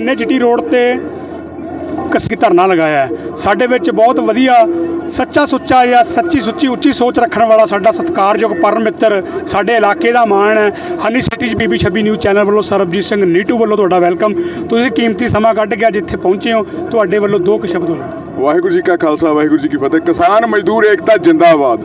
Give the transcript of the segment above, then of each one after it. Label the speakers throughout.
Speaker 1: ਖੰਨੇ ਚਿੱਟੀ ਰੋਡ ਤੇ ਕਸਕੀ ਧਰਨਾ ਲਗਾਇਆ ਸਾਡੇ ਵਿੱਚ ਬਹੁਤ ਵਧੀਆ ਸੱਚਾ ਸੁੱਚਾ ਜਾਂ ਸੱਚੀ ਸੁੱਚੀ ਉੱਚੀ ਸੋਚ ਰੱਖਣ ਵਾਲਾ ਸਾਡਾ ਸਤਿਕਾਰਯੋਗ ਪਰਮ ਮਿੱਤਰ ਸਾਡੇ ਇਲਾਕੇ ਦਾ ਮਾਣ ਹੈ। ਹਨੀ ਸਿਟੀ ਚ ਬੀਬੀ 26 ਨਿਊਜ਼ ਚੈਨਲ ਵੱਲੋਂ ਸਰਬਜੀਤ ਸਿੰਘ ਨੀਟੂ ਵੱਲੋਂ ਤੁਹਾਡਾ ਵੈਲਕਮ। ਤੁਸੀਂ ਕੀਮਤੀ ਸਮਾਂ ਕੱਢ ਕੇ ਅੱਜ ਇੱਥੇ ਪਹੁੰਚੇ ਹੋ। ਤੁਹਾਡੇ ਵੱਲੋਂ ਦੋ ਕੁ ਸ਼ਬਦ ਹੋ
Speaker 2: ਵਾਹਿਗੁਰੂ ਜੀ ਕਾ ਖਾਲਸਾ, ਵਾਹਿਗੁਰੂ ਜੀ ਕੀ ਫਤਿਹ। ਕਿਸਾਨ ਮਜ਼ਦੂਰ ਏਕਤਾ ਜਿੰਦਾਬਾਦ।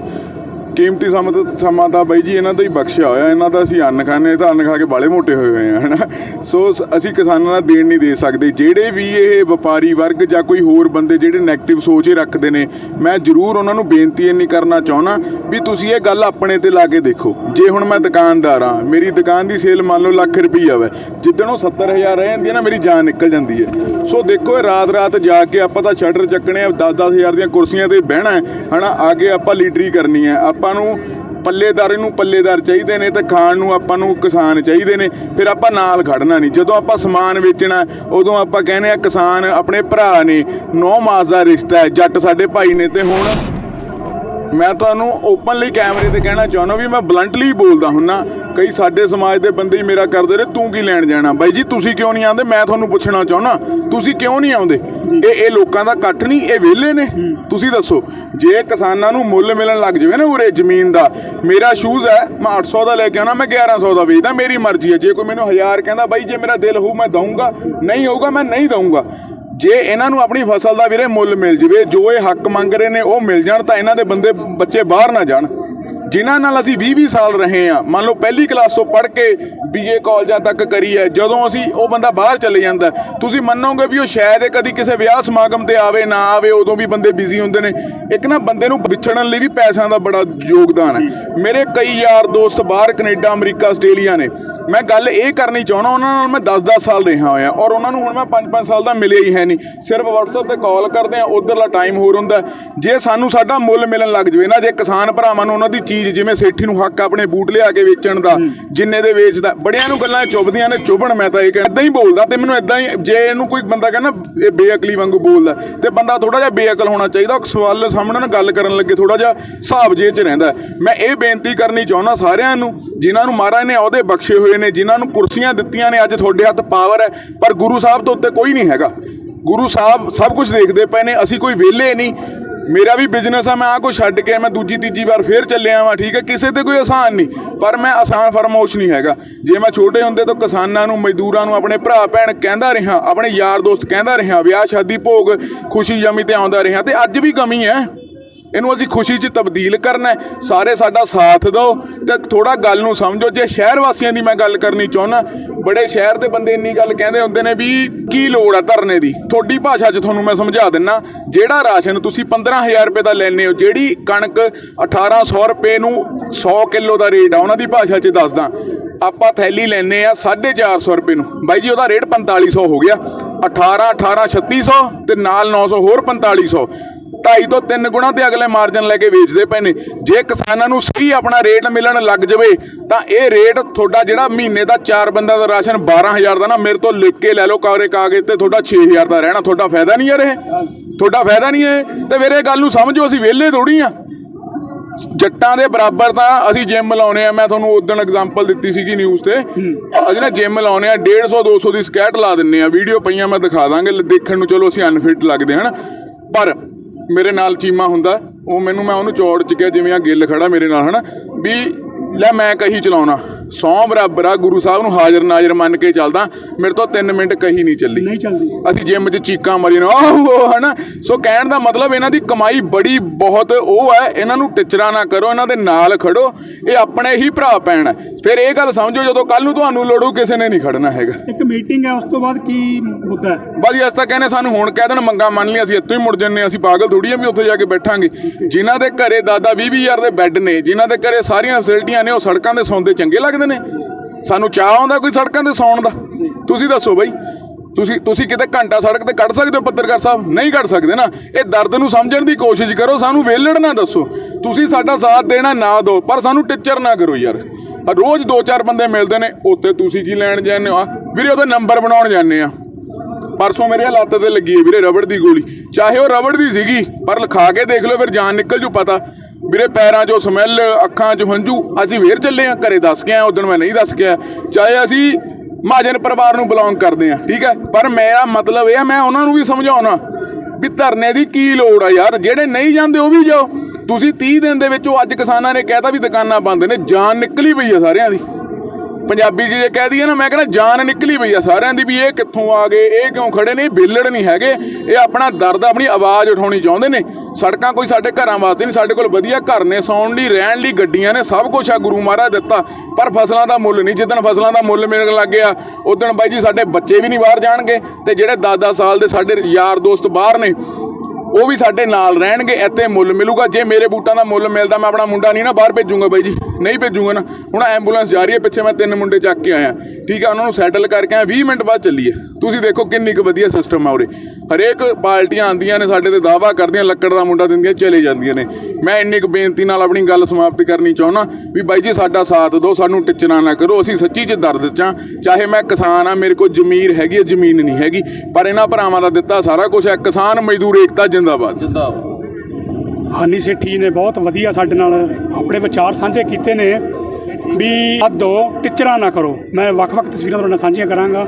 Speaker 2: ਕੀਮਤੀ ਸਮਾਂ ਤਾਂ ਸਮਾਂ ਤਾਂ ਬਾਈ ਜੀ ਇਹਨਾਂ ਦਾ ਹੀ ਬਖਸ਼ਿਆ ਹੋਇਆ। ਇਹਨਾਂ ਦਾ ਅਸੀਂ ਅੰਨ ਖਾਂਦੇ ਹਾਂ ਤਾਂ ਅੰਨ ਖਾ ਕੇ ਬਾਲੇ ਮੋਟੇ ਹੋਏ ਹੋਏ ਆ ਹਨਾ? ਸੋ ਸ- ਅਸੀਂ ਕਿਸਾਨਾਂ ਦਾ ਦੇਣ ਨਹੀਂ ਦੇ ਸਕਦੇ। ਜਿਹੜੇ ਵੀ ਇਹ ਵਪਾਰੀ ਵਰਗ ਜਾਂ ਕੋਈ ਹੋਰ ਬੰਦੇ ਜਿਹੜੇ 네ਗੇਟਿਵ ਸੋਚ ਹੀ ਰੱਖਦੇ ਨੇ ਮੈਂ ਜ਼ਰੂਰ ਉਹਨਾਂ ਨੂੰ ਬੇਨਤੀ ਇੰਨੀ ਕਰਨਾ ਚਾਹੁੰਦਾ ਵੀ ਤੁਸੀਂ ਇਹ ਗੱਲ ਆਪਣੇ ਤੇ ਲਾ ਕੇ ਦੇਖੋ। ਜੇ ਹੁਣ ਮੈਂ ਦੁਕਾਨਦਾਰ ਆ ਮੇਰੀ ਦੁਕਾਨ ਦੀ ਸੇਲ ਮੰਨ ਲਓ ਲੱਖ ਰੁਪਈਆ ਵਾ ਜਿੱਦਣ ਉਹ 70000 ਰਹਿ ਜਾਂਦੀ ਹੈ ਨਾ ਮੇਰੀ ਜਾਨ ਨਿਕਲ ਜਾਂਦੀ ਹੈ। ਸੋ ਦੇਖੋ ਇਹ ਰਾਤ ਰਾਤ ਜਾ ਕੇ ਆਪਾਂ ਤਾਂ ਸ਼ਟਰ ਚੱਕਣੇ ਆ 10-10000 ਦੀਆਂ ਕੁਰਸੀਆਂ ਤੇ ਬਹਿਣਾ ਹੈ, ਹਨਾ? ਕੇ ਆਪਾਂ ਲੀਡਰੀ ਕਰਨੀ ਹੈ ਆਪਾਂ ਆਪਾਂ ਨੂੰ ਪੱਲੇਦਾਰ ਨੂੰ ਪੱਲੇਦਾਰ ਚਾਹੀਦੇ ਨੇ ਤੇ ਖਾਣ ਨੂੰ ਆਪਾਂ ਨੂੰ ਕਿਸਾਨ ਚਾਹੀਦੇ ਨੇ, ਫਿਰ ਆਪਾਂ ਨਾਲ ਖੜਨਾ ਨਹੀਂ। ਜਦੋਂ ਆਪਾਂ ਸਮਾਨ ਵੇਚਣਾ, ਉਦੋਂ ਆਪਾਂ ਕਹਿੰਦੇ ਆ ਕਿਸਾਨ ਆਪਣੇ ਭਰਾ ਨੇ, ਨੌ ਮਾਸ ਦਾ ਰਿਸ਼ਤਾ ਹੈ, ਜੱਟ ਸਾਡੇ ਭਾਈ ਨੇ ਤੇ ਹੁਣ ਮੈਂ ਤੁਹਾਨੂੰ ਓਪਨਲੀ ਕੈਮਰੇ ਤੇ ਕਹਿਣਾ ਚਾਹੁੰਦਾ ਵੀ ਮੈਂ ਬਲੰਟਲੀ ਬੋਲਦਾ ਹੁੰਨਾ, ਕਈ ਸਾਡੇ ਸਮਾਜ ਦੇ ਬੰਦੇ ਹੀ ਮੇਰਾ ਕਰਦੇ ਰਹੇ ਤੂੰ ਕੀ ਲੈਣ ਜਾਣਾ? ਬਾਈ ਜੀ, ਤੁਸੀਂ ਕਿਉਂ ਨਹੀਂ ਆਉਂਦੇ? ਮੈਂ ਤੁਹਾਨੂੰ ਪੁੱਛਣਾ ਚਾਹੁੰਦਾ, ਤੁਸੀਂ ਕਿਉਂ ਨਹੀਂ ਆਉਂਦੇ? ਇਹ ਇਹ ਲੋਕਾਂ ਦਾ ਇਕੱਠ ਨਹੀਂ, ਇਹ ਵਿਹਲੇ ਨੇ। ਤੁਸੀਂ ਦੱਸੋ, ਜੇ ਕਿਸਾਨਾਂ ਨੂੰ ਮੁੱਲ ਮਿਲਣ ਲੱਗ ਜਾਵੇ ਨਾ ਉਰੇ ਜ਼ਮੀਨ ਦਾ, ਮੇਰਾ ਸ਼ੂਜ਼ ਹੈ, ਮੈਂ 800 ਦਾ ਲੈ ਕੇ ਆਉਣਾ, ਮੈਂ 1100 ਦਾ ਵੇਚਦਾ, ਮੇਰੀ ਮਰਜ਼ੀ ਹੈ। ਜੇ ਕੋਈ ਮੈਨੂੰ 1000 ਕਹਿੰਦਾ, ਬਾਈ ਜੇ ਮੇਰਾ ਦਿਲ ਹੋਊ, ਮੈਂ ਦਊਂਗਾ, ਨਹੀਂ ਹੋਊਗਾ, ਮੈਂ ਨਹੀਂ ਦਊਂਗਾ। ਜੇ ਇਹਨਾਂ ਨੂੰ ਆਪਣੀ ਫਸਲ ਦਾ ਵੀਰੇ ਮੁੱਲ ਮਿਲ ਜਵੇ, ਜੋ ਇਹ ਹੱਕ ਮੰਗ ਰਹੇ ਨੇ, ਉਹ ਮਿਲ ਜਾਣ, ਤਾਂ ਇਹਨਾਂ ਦੇ ਬੰਦੇ, ਬੱਚੇ ਬਾਹਰ ਨਾ ਜਾਣ। ਜਿਨ੍ਹਾਂ ਨਾਲ ਅਸੀਂ 20-20 ਸਾਲ ਰਹੇ ਆ ਮੰਨ ਲਓ ਪਹਿਲੀ ਕਲਾਸ ਤੋਂ ਪੜ੍ਹ ਕੇ ਬੀਏ ਕਾਲਜਾਂ ਤੱਕ ਕਰੀ ਹੈ, ਜਦੋਂ ਅਸੀਂ ਉਹ ਬੰਦਾ ਬਾਹਰ ਚਲੇ ਜਾਂਦਾ ਤੁਸੀਂ ਮੰਨੋਗੇ ਵੀ ਉਹ ਸ਼ਾਇਦ ਇਹ ਕਦੀ ਕਿਸੇ ਵਿਆਹ ਸਮਾਗਮ ਤੇ ਆਵੇ, ਨਾ ਆਵੇ, ਉਦੋਂ ਵੀ ਬੰਦੇ ਬਿਜ਼ੀ ਹੁੰਦੇ ਨੇ। ਇੱਕ ਨਾ ਬੰਦੇ ਨੂੰ ਵਿਛੜਨ ਲਈ ਵੀ ਪੈਸਿਆਂ ਦਾ ਬੜਾ ਯੋਗਦਾਨ ਹੈ। ਮੇਰੇ ਕਈ ਯਾਰ ਦੋਸਤ ਬਾਹਰ ਕੈਨੇਡਾ, ਅਮਰੀਕਾ, ਆਸਟ੍ਰੇਲੀਆ ਨੇ ਮੈਂ ਗੱਲ ਇਹ ਕਰਨੀ ਚਾਹੁੰਦਾ ਉਹਨਾਂ ਨਾਲ ਮੈਂ 10-10 ਸਾਲ ਰਿਹਾ ਹੋਇਆ ਔਰ ਉਹਨਾਂ ਨੂੰ ਹੁਣ ਮੈਂ 5-5 ਸਾਲ ਦਾ ਮਿਲਿਆ ਹੀ ਹੈ ਨਹੀਂ ਸਿਰਫ WhatsApp ਤੇ ਕਾਲ ਕਰਦੇ ਆ ਉਧਰਲਾ ਟਾਈਮ ਹੋਰ ਹੁੰਦਾ। ਜੇ ਸਾਨੂੰ ਸਾਡਾ ਮੁੱਲ ਮਿਲਣ ਲੱਗ ਜਵੇ ਨਾ ਜੇ ਕਿਸਾਨ ਭਰਾਵਾਂ ਨੂੰ ਉਹਨਾਂ ਦੀ ਚੀਜ਼ ਜਿਵੇਂ ਸੇਠੀ ਨੂੰ ਹੱਕ ਆਪਣੇ ਬੂਟ ਲਿਆ ਕੇ ਵੇਚਣ ਦਾ ਜਿੰਨੇ ਦੇ ਵੇਚਦਾ ਬੜਿਆਂ ਨੂੰ ਗੱਲਾਂ ਚੁੱਭਦੀਆਂ ਨੇ ਚੁੱਭਣ ਮੈਂ ਤਾਂ ਇਹ ਕਹਿੰਦਾ ਹੀ ਬੋਲਦਾ ਤੇ ਮੈਨੂੰ ਇਦਾਂ ਹੀ ਜੇ ਇਹਨੂੰ ਕੋਈ ਬੰਦਾ ਕਹਿੰਦਾ ਇਹ ਬੇਅਕਲੀ ਵਾਂਗੂ ਬੋਲਦਾ ਤੇ ਬੰਦਾ ਥੋੜਾ ਜਿਹਾ ਬੇਅਕਲ ਹੋਣਾ ਚਾਹੀਦਾ ਉਹ ਸਵਾਲ ਸਾਹਮਣੇ ਨਾਲ ਗੱਲ ਕਰਨ ਲੱਗੇ ਥੋੜਾ ਜਿਹਾ ਹਿਸਾਬ ਜੇ ਚ ਰਹਿੰਦਾ। ਮੈਂ ਇਹ ਬੇਨਤੀ ਕਰਨੀ ਚਾਹੁੰਦਾ ਸਾਰਿਆਂ ਨੂੰ ਜਿਨ੍ਹਾਂ ਨੂੰ ਮਹਾਰਾਜ ਨੇ ਅਹੁਦੇ ਬਖਸ਼ੇ ਹੋਏ ਨੇ, ਜਿਨ੍ਹਾਂ ਨੂੰ ਕੁਰਸੀਆਂ ਦਿੱਤੀਆਂ ਨੇ, ਅੱਜ ਤੁਹਾਡੇ ਹੱਥ ਪਾਵਰ ਹੈ, ਪਰ ਗੁਰੂ ਸਾਹਿਬ ਤੋਂ ਉੱਤੇ ਕੋਈ ਨਹੀਂ ਹੈਗਾ। ਗੁਰੂ ਸਾਹਿਬ ਸਭ ਕੁਝ ਦੇਖਦੇ ਪਏ ਨੇ, ਅਸੀਂ ਕੋਈ ਵਿਹਲੇ ਨਹੀਂ। ਮੇਰਾ ਵੀ ਬਿਜ਼ਨਸ ਆ, ਮੈਂ ਆ ਕੋ ਛੱਡ ਕੇ ਮੈਂ ਦੂਜੀ, ਤੀਜੀ ਵਾਰ ਫੇਰ ਚੱਲਿਆ ਵਾਂ, ਠੀਕ ਹੈ? ਕਿਸੇ ਤੇ ਕੋਈ ਆਸਾਨ ਨਹੀਂ, ਪਰ ਮੈਂ ਆਸਾਨ ਫਰਮੋਸ਼ ਨਹੀਂ ਹੈਗਾ। ਜੇ ਮੈਂ ਛੋਟੇ ਹੁੰਦੇ ਤੋਂ ਕਿਸਾਨਾਂ ਨੂੰ, ਮਜ਼ਦੂਰਾਂ ਨੂੰ, ਆਪਣੇ ਭਰਾ, ਭੈਣ ਕਹਿੰਦਾ ਰਿਹਾ, ਆਪਣੇ ਯਾਰ ਦੋਸਤ ਕਹਿੰਦਾ ਰਿਹਾ, ਵਿਆਹ, ਸ਼ਾਦੀ, ਭੋਗ, ਖੁਸ਼ੀ, ਜਮੀ ਤੇ ਆਉਂਦਾ ਰਿਹਾ, ਤੇ ਅੱਜ ਵੀ ਕਮੀ ਹੈ। ਇਹਨੂੰ ਅਸੀਂ ਖੁਸ਼ੀ 'ਚ ਤਬਦੀਲ ਕਰਨਾ ਸਾਰੇ ਸਾਡਾ ਸਾਥ ਦਿਓ ਤੇ ਥੋੜਾ ਗੱਲ ਨੂੰ ਸਮਝੋ। ਜੇ ਸ਼ਹਿਰ ਵਾਸੀਆਂ ਦੀ ਮੈਂ ਗੱਲ ਕਰਨੀ ਚਾਹੁੰਦਾ, ਬੜੇ ਸ਼ਹਿਰ ਦੇ ਬੰਦੇ ਇੰਨੀ ਗੱਲ ਕਹਿੰਦੇ ਹੁੰਦੇ ਨੇ ਵੀ ਕੀ ਲੋੜ ਆ ਧਰਨੇ ਦੀ? ਤੁਹਾਡੀ ਭਾਸ਼ਾ 'ਚ ਤੁਹਾਨੂੰ ਮੈਂ ਸਮਝਾ ਦਿੰਨਾ, ਜਿਹੜਾ ਰਾਸ਼ਨ ਤੁਸੀਂ 15000 ਰੁਪਏ ਦਾ ਲੈਣੇ ਹੋ, ਜਿਹੜੀ ਕਣਕ 1800 ਰੁਪਏ ਨੂੰ 100 ਕਿਲੋ ਦਾ ਰੇਟ ਆ, ਉਹਨਾਂ ਦੀ ਭਾਸ਼ਾ 'ਚ ਦੱਸਦਾ। ਆਪਾਂ ਥੈਲੀ ਲੈਣੇ ਆ 450 ਰੁਪਏ ਨੂੰ। ਬਾਈ ਜੀ, ਉਹਦਾ ਰੇਟ 4500 ਹੋ ਗਿਆ। 18 18 3600 ਤੇ ਨਾਲ 900 ਹੋਰ 4500 ਢਾਈ ਤੋਂ ਤਿੰਨ ਗੁਣਾ ਤੇ ਅਗਲੇ ਮਾਰਜਨ ਲੈ ਕੇ ਵੇਚਦੇ ਪਏ ਨੇ। ਜੇ ਕਿਸਾਨਾਂ ਨੂੰ ਸਹੀ ਆਪਣਾ ਰੇਟ ਮਿਲਣ ਲੱਗ ਜਾਵੇ, ਤਾਂ ਇਹ ਰੇਟ ਤੁਹਾਡਾ ਜਿਹੜਾ ਮਹੀਨੇ ਦਾ ਚਾਰ ਬੰਦਾ ਦਾ ਰਾਸ਼ਨ 12000 ਦਾ ਨਾ, ਮੇਰੇ ਤੋਂ ਲਿਖ ਕੇ ਲੈ ਲਓ ਕਾਗਰੇ ਕਾਗਜ਼ ਤੇ ਤੁਹਾਡਾ 6000 ਦਾ ਰਹਿਣਾ। ਤੁਹਾਡਾ ਫਾਇਦਾ ਨਹੀਂ ਯਾਰ ਇਹ ਤੁਹਾਡਾ ਫਾਇਦਾ ਨਹੀਂ ਹੈ ਤੇ ਵੀਰੇ ਗੱਲ ਨੂੰ ਸਮਝੋ, ਅਸੀਂ ਵਿਹਲੇ ਥੋੜੀ ਆ। ਜੱਟਾਂ ਦੇ ਬਰਾਬਰ ਤਾਂ ਅਸੀਂ ਜਿਮ ਲਾਉਨੇ ਆ। ਮੈਂ ਤੁਹਾਨੂੰ ਉਦੋਂ ਐਗਜ਼ਾਮਪਲ ਦਿੱਤੀ ਸੀਗੀ ਨਿਊਜ਼ ਤੇ। ਅਸੀਂ ਨਾ ਜਿਮ ਲਾਉਨੇ ਆ 150 200 ਦੀ ਸਕੈਟ ਲਾ ਦਿੰਨੇ ਆ। ਵੀਡੀਓ ਪਈਆਂ ਮੈਂ ਦਿਖਾ ਦਾਂਗੇ, ਦੇਖਣ ਨੂੰ ਚਲੋ ਅਸੀਂ ਅਨਫਿਟ ਲੱਗਦੇ ਹਨ। ਪਰ ਮੇਰੇ ਨਾਲ ਚੀਮਾ ਹੁੰਦਾ, ਉਹ ਮੈਨੂੰ ਮੈਂ ਉਹਨੂੰ ਚੌੜ ਚ ਗਿਆ ਜਿਵੇਂ ਆ ਗਿੱਲ ਖੜਾ ਮੇਰੇ ਨਾਲ, ਹਨਾ? ਵੀ ਲੈ ਮੈਂ ਕਹੀ ਚਲਾਉਣਾ। ਸੌ ਬਰਾਬਰ ਆ ਗੁਰੂ ਸਾਹਿਬ ਨੂੰ ਹਾਜ਼ਰ ਨਾਜ਼ਰ ਮੰਨ ਕੇ ਚੱਲਦਾ। ਮੇਰੇ ਤੋਂ 3 ਮਿੰਟ ਕਹੀ ਨਹੀਂ ਚੱਲੀ।
Speaker 1: ਨਹੀਂ ਚੱਲਦੀ।
Speaker 2: ਅਸੀਂ ਜਿਮ 'ਚ ਚੀਕਾਂ ਮਾਰੀ ਨਾ ਆਹੋ ਹਨਾ। ਸੋ ਕਹਿਣ ਦਾ ਮਤਲਬ ਇਹਨਾਂ ਦੀ ਕਮਾਈ ਬੜੀ ਬਹੁਤ ਉਹ ਹੈ ਇਹਨਾਂ ਨੂੰ ਟਿਚਰਾ ਨਾ ਕਰੋ ਇਹਨਾਂ ਦੇ ਨਾਲ ਖੜੋ। ਇਹ ਆਪਣੇ ਹੀ ਭਰਾ ਪੈਣ ਫਿਰ ਇਹ ਗੱਲ ਸਮਝੋ ਜਦੋਂ ਕੱਲ ਨੂੰ ਤੁਹਾਨੂੰ ਲੋੜੂ ਕਿਸੇ ਨੇ ਨਹੀਂ ਖੜਨਾ ਹੈਗਾ।
Speaker 1: ਇੱਕ ਮੀਟਿੰਗ ਹੈ ਉਸ ਤੋਂ ਬਾਅਦ ਕੀ ਮੁੱਦਾ ਹੈ?
Speaker 2: ਬਾਜੀ ਅਸ ਤਾਂ ਕਹਿੰਦੇ ਸਾਨੂੰ ਹੁਣ ਕਹਿ ਦੇਣ ਮੰਗਾ ਮੰਨ ਲਈ ਅਸੀਂ ਇੱਥੋਂ ਹੀ ਮੁੜ ਜੰਨੇ ਅਸੀਂ ਪਾਗਲ ਥੋੜੀ ਆ ਵੀ ਉੱਥੇ ਜਾ ਕੇ ਬੈਠਾਂਗੇ। ਜਿਨ੍ਹਾਂ ਦੇ ਘਰੇ ਦਾਦਾ 20 20 ਹਜ਼ਾਰ ਦੇ ਬੈੱਡ ਨੇ ਜਿਨ੍ਹਾਂ ਦੇ ਘਰੇ ਸਾਰੀਆਂ ਫੈਸਿਲਿਟੀਆਂ ਨੇ ਉਹ ਸੜਕਾਂ ਤੇ ਸੌਂਦੇ ਚੰਗੇ ਲੱਗਦੇ ਨੇ? ਸਾਨੂੰ ਚਾਹ ਆਉਂਦਾ ਕੋਈ ਸੜਕਾਂ ਤੇ ਸੌਣ ਦਾ? ਤੁਸੀਂ ਦੱਸੋ ਬਾਈ। ਤੁਸੀਂ ਤੁਸੀਂ ਕਿਤੇ ਘੰਟਾ ਸੜਕ ਤੇ ਕੱਢ ਸਕਦੇ ਹੋ ਪੱਤਰਕਾਰ ਸਾਹਿਬ? ਨਹੀਂ ਕੱਢ ਸਕਦੇ ਨਾ। ਇਹ ਦਰਦ ਨੂੰ ਸਮਝਣ ਦੀ ਕੋਸ਼ਿਸ਼ ਕਰੋ, ਸਾਨੂੰ ਵੇਲੜ ਨਾ ਦੱਸੋ। ਤੁਸੀਂ ਸਾਡਾ ਸਾਥ ਦੇਣਾ ਨਾ ਦਿਓ, ਪਰ ਸਾਨੂੰ ਟਿੱਚਰ ਨਾ ਕਰੋ ਯਾਰ। ਰੋਜ਼ ਦੋ ਚਾਰ ਬੰਦੇ ਮਿਲਦੇ ਨੇ ਉੱਤੇ ਤੁਸੀਂ ਕੀ ਲੈਣ ਜਾਂਦੇ ਹੋ? ਵੀਰੇ, ਉਹਦਾ ਨੰਬਰ ਬਣਾਉਣ ਜਾਂਦੇ ਆ। ਪਰਸੋਂ ਮੇਰੇ ਲੱਤ ਤੇ ਲੱਗੀ ਹੈ ਵੀਰੇ ਰਬੜ ਦੀ ਗੋਲੀ। ਚਾਹੇ ਉਹ ਰਬੜ ਦੀ ਸੀਗੀ, ਪਰ ਲਿਖਾ ਕੇ ਦੇਖ ਲਓ, ਫਿਰ ਜਾਨ ਨਿਕਲ ਜੂ, ਪਤਾ। ਮੇਰੇ ਪੈਰਾਂ 'ਚੋਂ ਸਮੈਲ, ਅੱਖਾਂ 'ਚ ਹੰਝੂ, ਅਸੀਂ ਫੇਰ ਚੱਲੇ ਆ, ਘਰੇ ਦੱਸ ਕੇ ਆ ਉਦੋਂ ਮੈਂ ਨਹੀਂ ਦੱਸ ਕੇ ਆਇਆ। ਚਾਹੇ ਅਸੀਂ ਮਹਾਜਨ ਪਰਿਵਾਰ ਨੂੰ ਬਿਲੋਂਗ ਕਰਦੇ ਆ, ਠੀਕ ਹੈ? ਪਰ ਮੇਰਾ ਮਤਲਬ ਇਹ ਆ, ਮੈਂ ਉਹਨਾਂ ਨੂੰ ਵੀ ਸਮਝਾਉਣਾ ਵੀ ਧਰਨੇ ਦੀ ਕੀ ਲੋੜ ਆ ਯਾਰ, ਜਿਹੜੇ ਨਹੀਂ ਜਾਂਦੇ ਉਹ ਵੀ ਜਾਓ। ਤੁਸੀਂ 30 ਦਿਨ ਦੇ ਵਿੱਚ ਉਹ ਅੱਜ ਕਿਸਾਨਾਂ ਨੇ ਕਹਿਤਾ ਵੀ ਦੁਕਾਨਾਂ ਬੰਦ ਨੇ, ਜਾਨ ਨਿਕਲੀ ਪਈ ਆ ਸਾਰਿਆਂ ਦੀ। ਪੰਜਾਬੀ 'ਚ ਜੇ ਕਹਿ ਦਈਏ ਨਾ, ਮੈਂ ਕਹਿੰਦਾ ਜਾਨ ਨਿਕਲੀ ਪਈ ਆ ਸਾਰਿਆਂ ਦੀ ਵੀ ਇਹ ਕਿੱਥੋਂ ਆ ਗਏ, ਇਹ ਕਿਉਂ ਖੜੇ ਨੇ, ਇਹ ਬੇਲੜ ਨਹੀਂ ਹੈਗੇ, ਇਹ ਆਪਣਾ ਦਰਦ, ਆਪਣੀ ਆਵਾਜ਼ ਉਠਾਉਣੀ ਚਾਹੁੰਦੇ ਨੇ। ਸੜਕਾਂ ਕੋਈ ਸਾਡੇ ਘਰਾਂ ਵਾਸਤੇ ਨਹੀਂ, ਸਾਡੇ ਕੋਲ ਵਧੀਆ ਘਰ ਨੇ, ਸੌਣ ਲਈ, ਰਹਿਣ ਲਈ ਗੱਡੀਆਂ ਨੇ, ਸਭ ਕੁਝ ਆ, ਗੁਰੂ ਮਹਾਰਾਜ ਦਿੱਤਾ, ਪਰ ਫਸਲਾਂ ਦਾ ਮੁੱਲ ਨਹੀਂ। ਜਿੱਦਣ ਫਸਲਾਂ ਦਾ ਮੁੱਲ ਮਿਲਣ ਲੱਗ ਗਿਆ, ਉਦੋਂ ਬਾਈ ਜੀ ਸਾਡੇ ਬੱਚੇ ਵੀ ਨਹੀਂ ਬਾਹਰ ਜਾਣਗੇ, ਤੇ ਜਿਹੜੇ 10-10 ਸਾਲ ਦੇ ਸਾਡੇ ਯਾਰ ਦੋਸਤ ਬਾਹਰ ਨੇ ਉਹ ਵੀ ਸਾਡੇ ਨਾਲ ਰਹਿਣਗੇ, ਇੱਥੇ ਮੁੱਲ ਮਿਲੂਗਾ। ਜੇ ਮੇਰੇ ਬੂਟਾਂ ਦਾ ਮੁੱਲ ਮਿਲਦਾ, ਮੈਂ ਆਪਣਾ ਮੁੰਡਾ ਨਹੀਂ ਨਾ ਬਾਹਰ ਭੇਜੂਗਾ ਬਾਈ ਜੀ। ਨਹੀਂ ਭੇਜੂਗਾ ਨਾ। ਹੁਣ ਐਂਬੂਲੈਂਸ ਜਾ ਰਹੀ ਹੈ, ਪਿੱਛੇ ਮੈਂ ਤਿੰਨ ਮੁੰਡੇ ਚੱਕ ਕੇ ਆਇਆ। ਠੀਕ ਆ, ਉਹਨਾਂ ਨੂੰ ਸੈਟਲ ਕਰਕੇ ਆਇਆ। 20 ਮਿੰਟ ਬਾਅਦ ਚੱਲੀ ਹੈ ਤੁਸੀਂ ਦੇਖੋ ਕਿੰਨੀ ਕੁ ਵਧੀਆ ਸਿਸਟਮ ਆ ਉਰੇ। ਹਰੇਕ ਪਾਰਟੀਆਂ ਆਂਦੀਆਂ ਨੇ, ਸਾਡੇ ਤੇ ਦਾਵਾ ਕਰਦੀਆਂ, ਲੱਕੜ ਦਾ ਮੁੰਡਾ ਦਿੰਦੀਆਂ, ਚਲੇ ਜਾਂਦੀਆਂ ਨੇ। ਮੈਂ ਇੰਨੀ ਕੁ ਬੇਨਤੀ ਨਾਲ ਆਪਣੀ ਗੱਲ ਸਮਾਪਤ ਕਰਨੀ ਚਾਹੁੰਦਾ ਵੀ ਬਾਈ ਜੀ ਸਾਡਾ ਸਾਥ ਦਿਓ, ਸਾਨੂੰ ਟਿੱਚਣਾ ਨਾ ਕਰੋ। ਅਸੀਂ ਸੱਚੀ 'ਚ ਦਰਦ 'ਚ ਹਾਂ ਚਾਹੇ ਮੈਂ ਕਿਸਾਨ ਆ, ਮੇਰੇ ਕੋਲ ਜ਼ਮੀਰ ਹੈਗੀ ਹੈ ਜ਼ਮੀਨ ਨਹੀਂ ਹੈਗੀ। ਪਰ ਇਹਨਾਂ ਭਰਾਵਾਂ ਦਾ ਦਿੱਤਾ ਸਾਰਾ ਕੁਝ ਹੈ ਕਿਸਾਨ ਮਜ਼ਦੂਰ ਏਕਤਾ ਜਿੰਦਾਬਾਦ।
Speaker 1: ਹਾਨੀ ਸੇਠੀ ਨੇ ਬਹੁਤ ਵਧੀਆ ਸਾਡੇ ਨਾਲ ਆਪਣੇ ਵਿਚਾਰ ਸਾਂਝੇ ਕੀਤੇ ਨੇ ਵੀ ਹੱਦੋ ਟਿਚਰਾਂ ਨਾ ਕਰੋ। ਮੈਂ ਵੱਖ-ਵੱਖ ਤਸਵੀਰਾਂ ਤੁਹਾਡੇ ਨਾਲ ਸਾਂਝੀਆਂ ਕਰਾਂਗਾ।